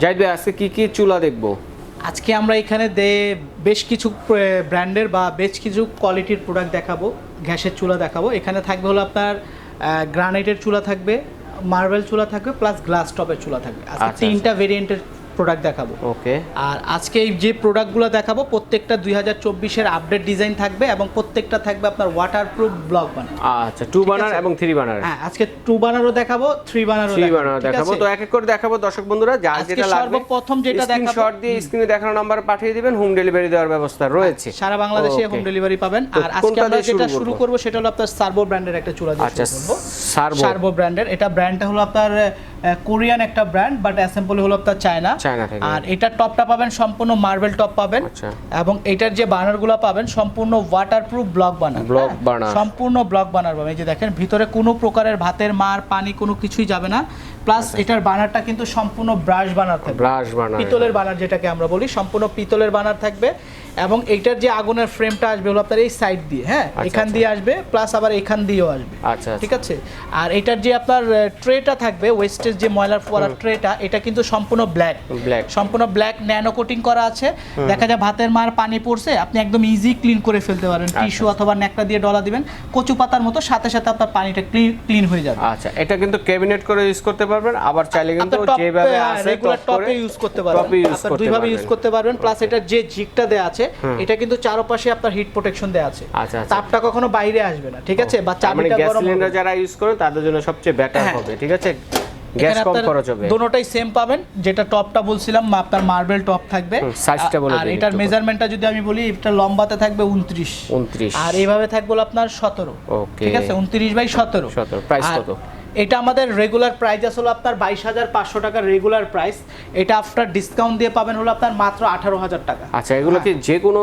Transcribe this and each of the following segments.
জাহিদ ভাই আজকে কি কি চুলা দেখব? আজকে আমরা এখানে দে বেশ কিছু ব্র্যান্ডের বা বেশ কিছু কোয়ালিটির প্রোডাক্ট দেখাবো গ্যাসের চুলা দেখাবো। এখানে থাকবে হলো আপনার গ্রানাইটের চুলা থাকবে মার্বেল চুলা থাকবে প্লাস গ্লাস টপের চুলা থাকবে। আজকে আচ্ছা, তিনটা ভেরিয়েন্টের প্রোডাক্ট দেখাবো। ওকে আর আজকে এই যে প্রোডাক্টগুলো দেখাবো প্রত্যেকটা দুই হাজার চব্বিশের আপডেট ডিজাইন থাকবে এবং প্রত্যেকটা থাকবে আপনার ওয়াটারপ্রুফ ব্লক বানার আচ্ছা টু বানার। এবং থ্রি বানার হ্যাঁ আজকে টু বানারও দেখাবো থ্রি বানারও থ্রি বানার দেখাবো। তো এক এক করে দেখাবো দর্শক বন্ধুরা যার যেটা লাগবে সর্বপ্রথম যেটা দেখাবো- শর্ট দিয়ে স্ক্রিনে দেখানো নাম্বার পাঠিয়ে দিবেন হোম ডেলিভারি দেওয়ার ব্যবস্থা রয়েছে। সারা বাংলাদেশে হোম ডেলিভারি পাবেন। আর আজকে আমরা যেটা? শুরু করব? সেটা হলো আপনার সার্ভো ব্র্যান্ডের একটা চুলা দিয়ে আচ্ছা শুরু করব। সার্ভো ব্র্যান্ডের এটা ব্র্যান্ডটা হলো আপনার কোরিয়ান একটা ব্র্যান্ড বাট অ্যাসেম্বল হলো আপনার চায়না আর এটা টপটা পাবেন সম্পূর্ণ মার্বেল টপ পাবেন আচ্ছা। এবং এটার যে বানারগুলো পাবেন সম্পূর্ণ ওয়াটারপ্রুফ ব্লক বানার হ্যাঁ? বানার। সম্পূর্ণ ব্লক বানার পাবেন এই যে দেখেন ভিতরে কোনো প্রকারের ভাতের মার পানি কোনো কিছুই যাবে না প্লাস আচ্ছা। এটার বানারটা কিন্তু সম্পূর্ণ ব্রাশ বানার থাকবে। ব্রাশ বানার পিতলের বানার যেটাকে আমরা বলি সম্পূর্ণ পিতলের বানার থাকবে এবং এইটার যে আগুনের ফ্রেমটা আসবে হলো আপনার এই সাইড দিয়ে হ্যাঁ? আচ্ছা, এখান আচ্ছা। দিয়ে আসবে প্লাস আবার এখান দিয়েও আসবে আচ্ছা ঠিক আছে? আর এটার যে আপনার ট্রেটা থাকবে ওয়েস্টেজ যে ময়লার ফোয়ারার ট্রেটা এটা কিন্তু সম্পূর্ণ ব্ল্যাক ব্ল্যাক সম্পূর্ণ ব্ল্যাক ন্যানো কোটিং করা আছে। দেখা যায় ভাতের মার পানি পড়ছে আপনি একদম ইজি ক্লিন করে ফেলতে পারেন। টিস্যু অথবা ন্যাকড়া দিয়ে ডলা দিবেন। কচু পাতার মতো সাথে সাথে আপনার পানিটা ক্লিন হয়ে যাবে। আচ্ছা এটা কিন্তু ক্যাবিনেট করে ইউজ করতে পারবেন আবার চাইলে কিন্তু যেভাবে আছে রেগুলার টপে ইউজ করতে পারবেন। টপে ইউজ করতে দুইভাবে ইউজ করতে পারবেন প্লাস এটার যে জিগটা দেয়া আছে এটা কিন্তু চারপাশে আপনার হিট প্রোটেকশন দেয়া আছে। আচ্ছা, আচ্ছা। তাপটা কখনো বাইরে আসবে না ঠিক আছে? বা মানে চাবিটা গ্যাস গরম সিলিন্ডার যারা ইউজ করেন তাদের জন্য সবচেয়ে বেটার হ্যাঁ। হবে ঠিক আছে? গ্যাস কম খরচ হবে। দোনোটাই সেম পাবেন যেটা টপটা বলছিলাম আপনার মার্বেল টপ থাকবে। size-টা বলে আর এটার। মেজারমেন্টটা যদি আমি বলি এটা লম্বাতে থাকবে উনত্রিশ। 29 আর এইভাবে থাকবে আপনার সতেরো Okay. ঠিক আছে? উনত্রিশ বাই সতেরো। 17 Price কত? এটা আমাদের রেগুলার প্রাইস আসলে আপনার বাইশ হাজার পাঁচশো টাকার রেগুলার প্রাইস এটা আফটার ডিসকাউন্ট দিয়ে পাবেন হলো আপনার মাত্র আঠারো হাজার টাকা। আচ্ছা এগুলো কি যে কোনো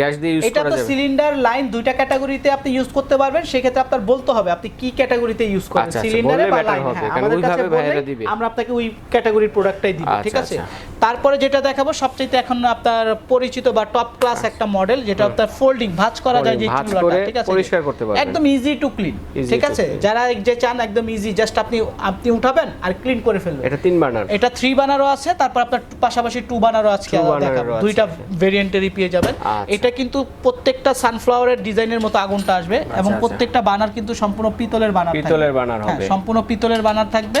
গ্যাস দিয়ে ইউজ এটা তো সিলিন্ডার লাইন দুইটা ক্যাটাগরিতে আপনি ইউজ করতে পারবেন সেক্ষেত্রে আপনার বলতে হবে আপনি কি ক্যাটাগরিতে ইউজ করেন আচ্ছা, আচ্ছা, সিলিন্ডারে বা লাইন হ্যাঁ আমাদের কাছে দিবে। আমরা আপনাকে ওই ক্যাটাগরির প্রোডাক্টটাই দিব আচ্ছা, ঠিক আছে? আচ্ছা। তারপরে যেটা দেখাবো সবচেয়ে এখন আপনার পরিচিত বা টপ ক্লাস একটা মডেল যেটা আপনার ফোল্ডিং ভাঁজ করা যায় যে চুলাটা ঠিক আছে? পরিষ্কার করতে পারবেন। একদম ইজি টু ক্লিন ঠিক আছে? যারা যে চান একদম ইজি জাস্ট আপনি আপনি উঠাবেন আর ক্লিন করে ফেলবেন। এটা তিন বার্নার এটা থ্রি বানারও আছে তারপর আপনার পাশাপাশি টু বানারও আজকে দেখাবো দুইটা ভেরিয়েন্টেরই পেয়ে যাবেন। আচ্ছা। এটা কিন্তু প্রত্যেকটা সানফ্লাওয়ারের ডিজাইনের মতো আগুনটা আসবে এবং আচ্ছা। প্রত্যেকটা বানার কিন্তু সম্পূর্ণ পিতলের বানার থাকবে। পিতলের বানার হ্যাঁ, হবে। সম্পূর্ণ পিতলের বানার থাকবে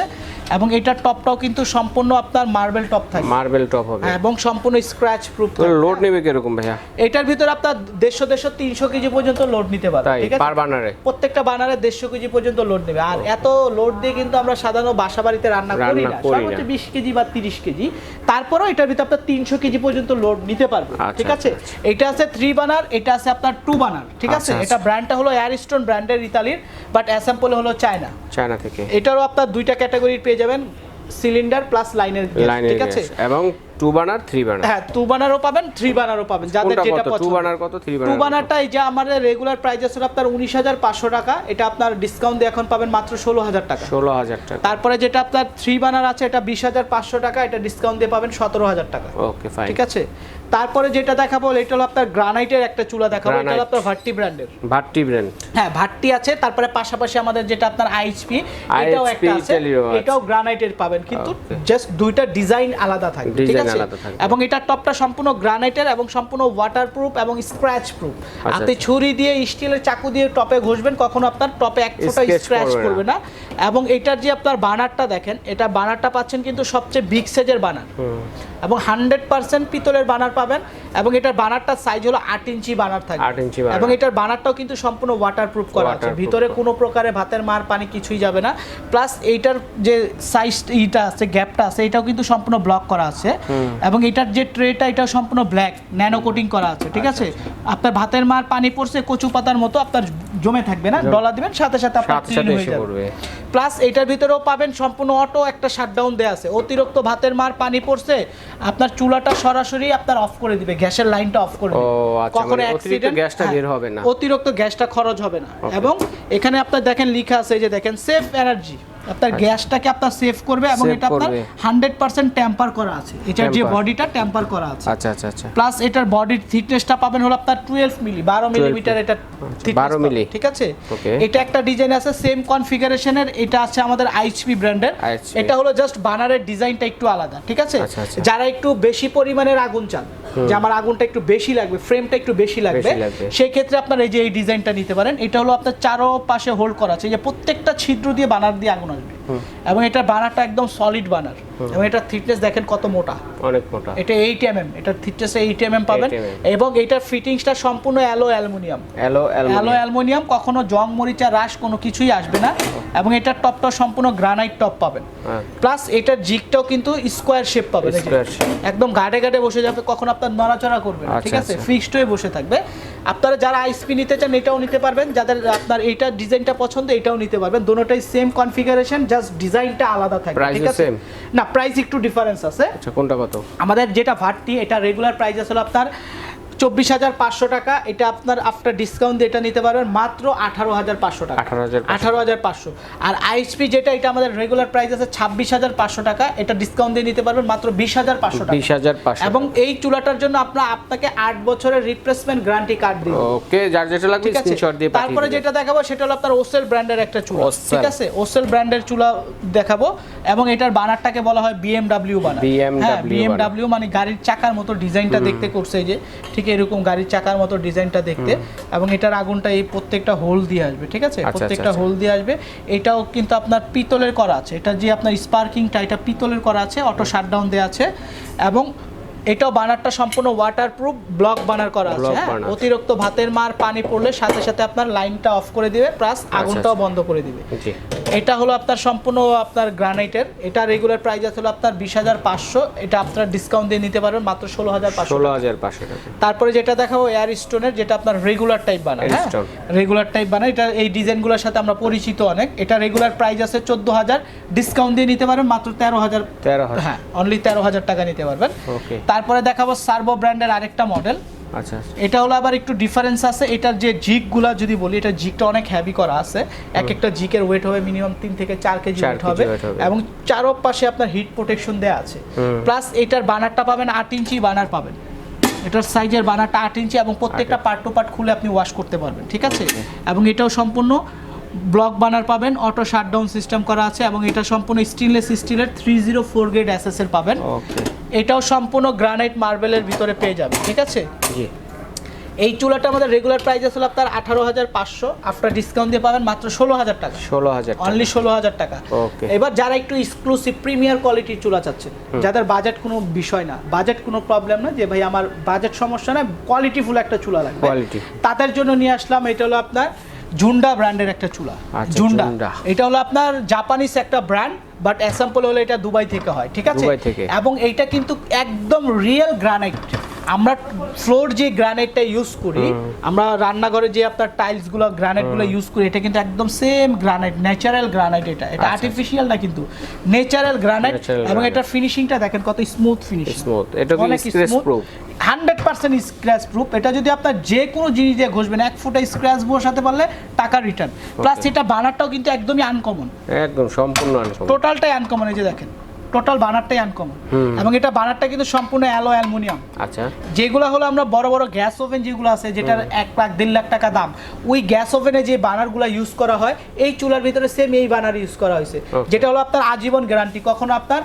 এবং এটার টপটাও কিন্তু সম্পূর্ণ আপনার মার্বেল টপ থাকবে। মার্বেল টপ হবে। হ্যাঁ, এবং সম্পূর্ণ স্ক্র্যাচ প্রুফ লোড নেবে কীরকম ভাইয়া? এটার ভিতর আপনার দেড়শো দেড়শো তিনশো কেজি পর্যন্ত লোড নিতে পারবে ঠিক আছে? পার বার্নারে প্রত্যেকটা বানারে দেড়শো কেজি পর্যন্ত লোড নেবে। আর এত লোড দিয়ে কিন্তু আমরা সাধারণত বাসা বাড়িতে রান্না করি না। সর্বোচ্চ বিশ কেজি বা তিরিশ কেজি। তারপরেও এটার ভিতরে আপনার তিনশো কেজি পর্যন্ত লোড নিতে পারবে। আচ্ছা, ঠিক আছে? আচ্ছা, এটা আছে থ্রি বানার এটা আছে আপনার টু বানার ঠিক আছে? আচ্ছা, এটা ব্র্যান্ডটা হলো এয়ারস্টোন ব্র্যান্ডের ইতালির বাট অ্যাসাম্পল হলো চায়না চায়না থেকে। এটারও আপনার দুইটা ক্যাটাগরি পেয়ে যাবেন সিলিন্ডার প্লাস লাইনের লাইনের ঠিক আছে? এবং টু বার্নার থ্রি বার্নার হ্যাঁ টু বানারও পাবেন থ্রি বানারও পাবেন যাদের যেটা টু পছন্দ। বার্নার কত থ্রি টু এই যে আমাদের রেগুলার প্রাইস আছে আপনার উনিশ হাজার পাঁচশো টাকা। এটা আপনার ডিসকাউন্ট দিয়ে এখন পাবেন মাত্র ষোলো হাজার টাকা। ষোলো হাজার টাকা। তারপরে যেটা আপনার থ্রি বানার আছে এটা বিশ হাজার পাঁচশো টাকা এটা ডিসকাউন্ট দিয়ে পাবেন সতেরো হাজার টাকা। ওকে ফাইন ঠিক আছে? তারপরে যেটা দেখাবো এটা হলো আপনার গ্রানাইটের একটা চুলা দেখাবো এটা হলো আপনার ভাট্টি ব্র্যান্ডের ভাট্টি ব্র্যান্ড হ্যাঁ ভাট্টি আছে তারপরে পাশাপাশি আমাদের যেটা আপনার আইএইচপি এটাও একটা আছে এটাও গ্রানাইটের পাবেন কিন্তু জাস্ট দুইটা ডিজাইন আলাদা থাকবে ঠিক Design আছে? এবং এটার টপটা সম্পূর্ণ গ্রানাইটের এবং সম্পূর্ণ ওয়াটার প্রুফ এবং স্ক্র্যাচ প্রুফ হাতে আপনি আচ্ছা। ছুরি দিয়ে স্টিলের চাকু দিয়ে টপে ঘষবেন কখনো আপনার টপে এক ফোঁটা স্ক্র্যাচ করবে না। এবং এটার যে আপনার বানারটা দেখেন এটা বানারটা পাচ্ছেন কিন্তু সবচেয়ে বিগ সাইজের বানার। এবং হান্ড্রেড পার্সেন্ট পিতলের বানার পাবেন এবং এটার বানারটার সাইজ হলো আট ইঞ্চি বানার থাকবে। ইঞ্চি এবং এটার বানারটাও কিন্তু সম্পূর্ণ ওয়াটারপ্রুফ করা আছে। ভিতরে কোনো প্রকারে ভাতের মার পানি কিছুই যাবে না। প্লাস এইটার যে সাইজ ইটা আছে গ্যাপটা আছে এটাও কিন্তু সম্পূর্ণ ব্লক করা আছে। এবং এটার যে ট্রেটা এটাও সম্পূর্ণ ব্ল্যাক ন্যানো কোটিং করা আছে ঠিক আছে? আপনার ভাতের মার পানি পড়ছে কচু পাতার মতো আপনার জমে থাকবে না। ডলা দিবেন সাথে সাথে আপনার ক্লিন হয়ে যাবে। প্লাস এটার ভিতরেও পাবেন সম্পূর্ণ অটো একটা শাটডাউন দেওয়া আছে। অতিরিক্ত ভাতের মার পানি পড়ছে আপনার চুলাটা সরাসরি আপনার অফ করে দিবে গ্যাসের লাইনটা অফ করে দিবে। আচ্ছা, কখনো অ্যাক্সিডেন্ট গ্যাসটা হ্যাঁ, বের হবে না। অতিরিক্ত গ্যাসটা খরচ হবে না। এবং এখানে আপনার দেখেন লিখা আছে যে দেখেন সেফ এনার্জি আপনার গ্যাসটাকে আপনার সেভ করবে এবং এটা আপনার করবে। হান্ড্রেড পার্সেন্ট ট্যাম্পার করা আছে। এটার যে বডিটা ট্যাম্পার করা আছে। আচ্ছা আচ্ছা আচ্ছা। প্লাস এটার বডির থিকনেসটা পাবেন হলো আপনার টুয়েলভ মিলি বারো মিলিমিটার এটা thickness 12 মিলি। ঠিক আছে? এটা একটা ডিজাইন আছে সেম কনফিগারেশনের এটা আছে আমাদের আইএইচপি ব্র্যান্ডের এটা হলো জাস্ট বানারের ডিজাইনটা একটু আলাদা ঠিক আছে? আচ্ছা, আচ্ছা। যারা একটু বেশি পরিমাণের আগুন চান যে আমার আগুনটা একটু বেশি লাগবে ফ্রেমটা একটু বেশি লাগবে সেই ক্ষেত্রে আপনার এই যে এই ডিজাইনটা নিতে পারেন এটা হলো আপনার চারো পাশে হোল্ড করা আছে যে প্রত্যেকটা ছিদ্র দিয়ে বানার দিয়ে আগুন আসবে এবং এটা বানারটা একদম সলিড বানার। এবং এটার থিকনেস দেখেন কত মোটা। অনেক মোটা। এটা এইট এম এম এটার থিকনেস এইট এম এম পাবেন। 8 এবং এটার ফিটিংসটা সম্পূর্ণ alloy aluminium alloy alloy alloy aluminium কখনো জং মরিচা রাস কোনো কিছুই আসবে না। এবং এটার টপটা সম্পূর্ণ গ্রানাইট টপ পাবেন। হ্যাঁ। প্লাস এটার জিগটাও কিন্তু স্কোয়ার শেপ পাবেন। একদম ঘাটে ঘাটে বসে যাবে কখন আপনার নড়াচড়া করবে আচ্ছা, ঠিক আছে? আচ্ছা। ফিক্সড হয়ে বসে থাকবে। আপনারা যারা আইসপি নিতে চান এটাও নিতে পারবেন। যাদের আপনার এইটার ডিজাইনটা পছন্দ এটাও নিতে পারবেন। দুটোটাই সেম কনফিগারেশন জাস্ট ডিজাইনটা আলাদা থাকে ঠিক আছে? না প্রাইস একটু ডিফারেন্স আছে। আচ্ছা কোনটা কত? আমাদের যেটা ভাটটি এটা রেগুলার প্রাইস আসলে আপনার চব্বিশ হাজার পাঁচশো টাকা। এটা আপনার আফটার ডিসকাউন্ট দিয়ে এটা নিতে পারবেন মাত্র আঠারো হাজার পাঁচশো টাকা। আঠারো হাজার পাঁচশো আর আইএসপি যেটা এটা আমাদের রেগুলার প্রাইস আছে ছাব্বিশ হাজার পাঁচশো টাকা। এটা ডিসকাউন্ট দিয়ে নিতে পারবেন মাত্র বিশ হাজার পাঁচশো টাকা। বিশ হাজার পাঁচশো এবং এই চুলাটার জন্য আপনার আপনাকে আট বছরের রিপ্লেসমেন্ট গ্যারান্টি কার্ড দিই ওকে যার যেটা লাগবে ঠিক আছে? স্ক্রিনশট দিয়ে তারপরে যেটা দেখাবো সেটা হলো আপনার ওসেল ব্র্যান্ডের একটা চুলা। ঠিক আছে? ওসেল ব্র্যান্ডের চুলা দেখাবো। এবং এটার বানারটাকে বলা হয় বিএমডব্লিউ বানার। হ্যাঁ বানার। বিএমডব্লিউ মানে গাড়ির চাকার মতো ডিজাইনটা দেখতে করছে এই যে। ঠিক এরকম গাড়ির চাকার মতো ডিজাইনটা দেখতে এবং এটার আগুনটা এই প্রত্যেকটা হোল দিয়ে আসবে ঠিক আছে? আচ্ছা, প্রত্যেকটা আচ্ছা। হোল দিয়ে আসবে। এটাও কিন্তু আপনার পিতলের করা আছে। এটা যে আপনার স্পার্কিংটা এটা পিতলের করা আছে অটো শাটডাউন দেওয়া আছে এবং এটাও বানারটা সম্পূর্ণ ওয়াটারপ্রুফ ব্লক বানার করা আছে হ্যাঁ? অতিরিক্ত ভাতের মার পানি পড়লে সাথে সাথে আপনার লাইনটা অফ করে দিবে প্লাস আগুনটাও আচ্ছা। বন্ধ করে দিবে। জি। এটা হলো আপনার সম্পূর্ণ আপনার গ্রানাইটের। এটা রেগুলার প্রাইস আছে হলো আপনার বিশ হাজার পাঁচশো। এটা আপনার ডিসকাউন্ট দিয়ে নিতে পারবেন মাত্র ষোলো হাজার পাঁচশো ষোলো হাজার পাঁচশো টাকা। তারপরে যেটা দেখাবো এয়ার স্টোনের যেটা আপনার রেগুলার টাইপ বানায় হ্যাঁ? রেগুলার টাইপ বানায় এটা এই ডিজাইনগুলোর সাথে আমরা পরিচিত অনেক। এটা রেগুলার প্রাইস আছে চোদ্দ হাজার। ডিসকাউন্ট দিয়ে নিতে পারবেন মাত্র তেরো হাজার। তেরো হ্যাঁ অনলি তেরো হাজার টাকা নিতে পারবেন। ওকে তারপরে দেখাবো সার্ভো ব্র্যান্ডের আরেকটা মডেল আচ্ছা আচ্ছা। এটা হলো আবার একটু ডিফারেন্স আছে এটার যে জিগগুলা যদি বলি এটা জিগটা অনেক হেভি করা আছে। এক একটা জিকের ওয়েট হবে মিনিমাম তিন থেকে চার কেজি ওয়েট হবে এবং চারো পাশে আপনার হিট প্রোটেকশন দেওয়া আছে। প্লাস এটার বানারটা পাবেন আট ইঞ্চি বানার পাবেন। এটার সাইজের বানারটা আট ইঞ্চি এবং প্রত্যেকটা পার্ট টু পার্ট খুলে আপনি ওয়াশ করতে পারবেন ঠিক আছে? এবং এটাও সম্পূর্ণ ব্লক বানার পাবেন অটো শাটডাউন সিস্টেম করা আছে এবং এটা সম্পূর্ণ স্টেনলেস স্টিলের থ্রি জিরো ফোর গ্রেড এর পাবেন। ওকে। এটাও সম্পূর্ণ গ্রানাইট মার্বেলের ভিতরে পেয়ে যাবে ঠিক আছে জি এই চুলাটা আমাদের রেগুলার প্রাইস আসলে আপনার আঠারো হাজার পাঁচশো আফটার ডিসকাউন্ট দিয়ে পাবেন মাত্র ষোলো হাজার টাকা ষোলো হাজার টাকা। অনলি ষোলো হাজার টাকা Okay. এবার যারা একটু এক্সক্লুসিভ প্রিমিয়ার কোয়ালিটির চুলা চাচ্ছেন যাদের বাজেট কোনো বিষয় না বাজেট কোনো প্রবলেম না যে ভাই আমার বাজেট সমস্যা না কোয়ালিটিফুল একটা চুলা লাগবে Quality। তাদের জন্য নিয়ে আসলাম এটা হলো আপনার জুন্ডা ব্র্যান্ডের একটা চুলা। আচ্ছা, জুন্ডা। এটা হলো আপনার জাপানিজ একটা ব্র্যান্ড বাট এক্সাম্পল হলো এটা দুবাই থেকে হয় ঠিক আছে? এবং এইটা কিন্তু একদম রিয়েল গ্রানাইট আমরা ফ্লোর যে গ্রানাইটটা ইউজ করি আমরা রান্নাঘরে যে আপনার টাইলসগুলো গ্রানাইটগুলো ইউজ করি এটা কিন্তু একদম সেম গ্রানাইট ন্যাচারাল গ্রানাইট এটা। এটা আচ্ছা। আর্টিফিশিয়াল না কিন্তু ন্যাচারাল গ্রানাইট এবং। এটার ফিনিশিংটা দেখেন কত স্মুথ ফিনিশিং Smooth। এটা কি scratch proof? Hundred percent scratch proof এটা যদি আপনার যে কোনো জিনিস দিয়ে ঘষবেন এক ফুটা স্ক্র্যাচ বসাতে পারলে টাকা রিটার্ন প্লাস এটা বানারটাও কিন্তু একদমই আনকমন একদম সম্পূর্ণ আনকমন টোটালটাই আনকমন এই যে দেখেন। টোটাল বানারটাই আনকমন। এবং এটা বানারটা কিন্তু সম্পূর্ণ অ্যালো অ্যালুমিনিয়াম আচ্ছা। যেগুলো হলো আমরা বড় বড় গ্যাস ওভেন যেগুলো আছে যেটার এক লাখ দেড় লাখ টাকা দাম ওই গ্যাস ওভেনে যে বানারগুলো ইউজ করা হয় এই চুলার ভিতরে সেম এই বানার ইউজ করা হয়েছে। যেটা হলো আপনার আজীবন গ্যারান্টি কখনো আপনার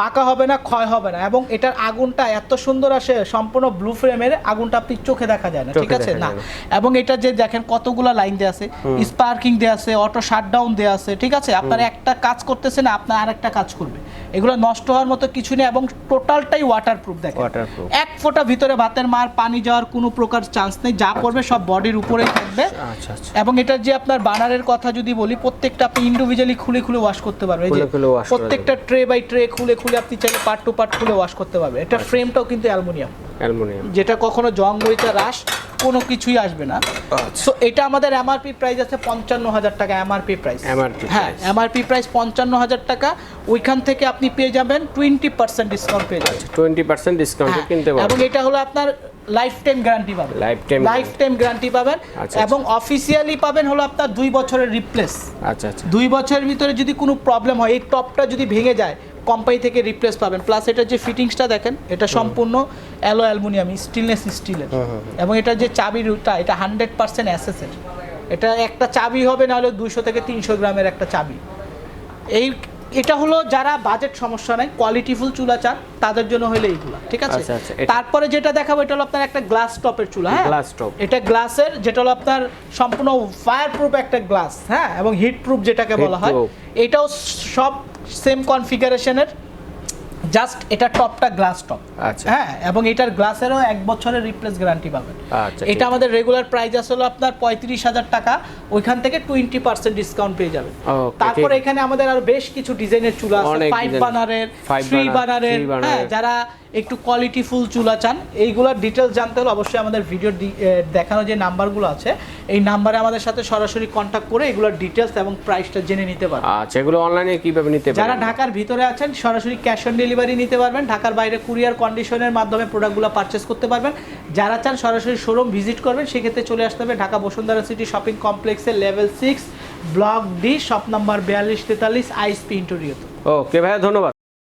বাঁকা হবে না ক্ষয় হবে না এবং এটার আগুনটা এত সুন্দর আসে সম্পূর্ণ ব্লু ফ্রেমের আগুনটা আপনি চোখে দেখা যায় না ঠিক আছে? না। এবং এটা যে দেখেন কতগুলা লাইন দেওয়া আছে স্পার্কিং দেওয়া আছে অটো শাটডাউন দেওয়া আছে ঠিক আছে? আপনার একটা কাজ করতেছে না আপনার আরেকটা কাজ করবে। এগুলো নষ্ট হওয়ার মতো কিছু নেই এবং টোটালটাই ওয়াটারপ্রুফ দেখেন। Waterproof। এক ফোঁটা ভিতরে ভাতের মার পানি যাওয়ার কোনো প্রকার চান্স নেই যা পড়বে সব বডির উপরেই থাকবে। আচ্ছা আচ্ছা এবং এটার যে আপনার বানারের কথা যদি বলি প্রত্যেকটা আপনি ইন্ডিভিজুয়ালি খুলে খুলে ওয়াশ করতে পারবেন। প্রত্যেকটা ট্রে বাই ট্রে খুলে খুলে আপনি চাইলে পার্ট টু পার্ট খুলে ওয়াশ করতে পারবেন। এটা ফ্রেমটাও কিন্তু অ্যালুমিনিয়াম। অ্যালুমিনিয়াম। যেটা কখনো জং মরিচা রাস কোনো কিছুই আসবে না। আচ্ছা। সো এটা আমাদের এমআরপি প্রাইস আছে পঞ্চান্ন হাজার টাকা এমআরপি প্রাইস হ্যাঁ এমআরপি প্রাইস পঞ্চান্ন হাজার টাকা। ওইখান থেকে আপনি পেয়ে যাবেন টোয়েন্টি পার্সেন্ট ডিসকাউন্ট পেয়ে যাবেন। টোয়েন্টি পার্সেন্ট ডিসকাউন্টে কিনতে এবং এটা হলো আপনার লাইফ টাইম গ্যারান্টি পাবেন। Lifetime লাইফ টাইম গ্যারান্টি পাবেন আচ্ছা, এবং অফিসিয়ালি পাবেন হলো আপনার দুই বছরের রিপ্লেস আচ্ছা আচ্ছা। দুই বছরের ভিতরে যদি কোনো প্রবলেম হয় এই টপটা যদি ভেঙে যায় কোম্পানি থেকে রিপ্লেস পাবেন। প্লাস এটার যে ফিটিংসটা দেখেন এটা সম্পূর্ণ অ্যালো অ্যালুমিনিয়াম স্টেনলেস স্টিলের এবং এটা যে চাবিটা এটা হান্ড্রেড পার্সেন্ট অ্যাসেসের এটা একটা চাবি হবে না হলে দুইশো থেকে তিনশো গ্রামের একটা চাবি। এই এটা হলো যারা বাজেট সমস্যা নাই কোয়ালিটিফুল চুলা চান তাদের জন্য হলে এইগুলা ঠিক আছে? আচ্ছা, আচ্ছা, তারপরে যেটা দেখাবো এটা হলো আপনার একটা গ্লাস টপের চুলা হ্যাঁ? গ্লাস টপ এটা গ্লাসের যেটা হলো আপনার সম্পূর্ণ ফায়ার প্রুফ একটা গ্লাস হ্যাঁ? এবং হিট প্রুফ যেটাকে বলা হয়। এটাও সব সেম কনফিগারেশনের জাস্ট এটা টপটা গ্লাস টপ। আচ্ছা। হ্যাঁ এবং এটার গ্লাসেরও এক বছরের রিপ্লেস গ্যারান্টি পাবেন। আচ্ছা, এটা আমাদের রেগুলার প্রাইস আসলে আপনার পঁয়ত্রিশ হাজার টাকা ওইখান থেকে টোয়েন্টি পার্সেন্ট ডিসকাউন্ট পেয়ে যাবেন। তারপর এখানে আমাদের আরও বেশ কিছু ডিজাইনের চুলা আছে ফাইভ বানারের থ্রি বানারের হ্যাঁ যারা একটু কোয়ালিটি ফুল চুলা চান এইগুলোর ডিটেলস জানতে হলে অবশ্যই আমাদের ভিডিও দেখানো যে নাম্বারগুলো আছে এই নাম্বারে আমাদের সাথে সরাসরি কন্ট্যাক্ট করে এগুলোর ডিটেলস এবং প্রাইসটা জেনে নিতে পারবেন। আচ্ছা এগুলো অনলাইনে কীভাবে নিতে পারবেন? যারা ঢাকার ভিতরে আছেন সরাসরি ক্যাশ অন ডেলিভারি নিতে পারবেন ঢাকার বাইরে কুরিয়ার কন্ডিশনের মাধ্যমে প্রোডাক্টগুলো পারচেস করতে পারবেন। যারা চান সরাসরি শোরুম ভিজিট করবেন সেক্ষেত্রে চলে আসতে হবে ঢাকা বসুন্ধরা সিটি শপিং কমপ্লেক্সের level six block D shop number বিয়াল্লিশ তেতাল্লিশ আইসপি ইন্টোরিওতে ওকে ভাইয়া ধন্যবাদ।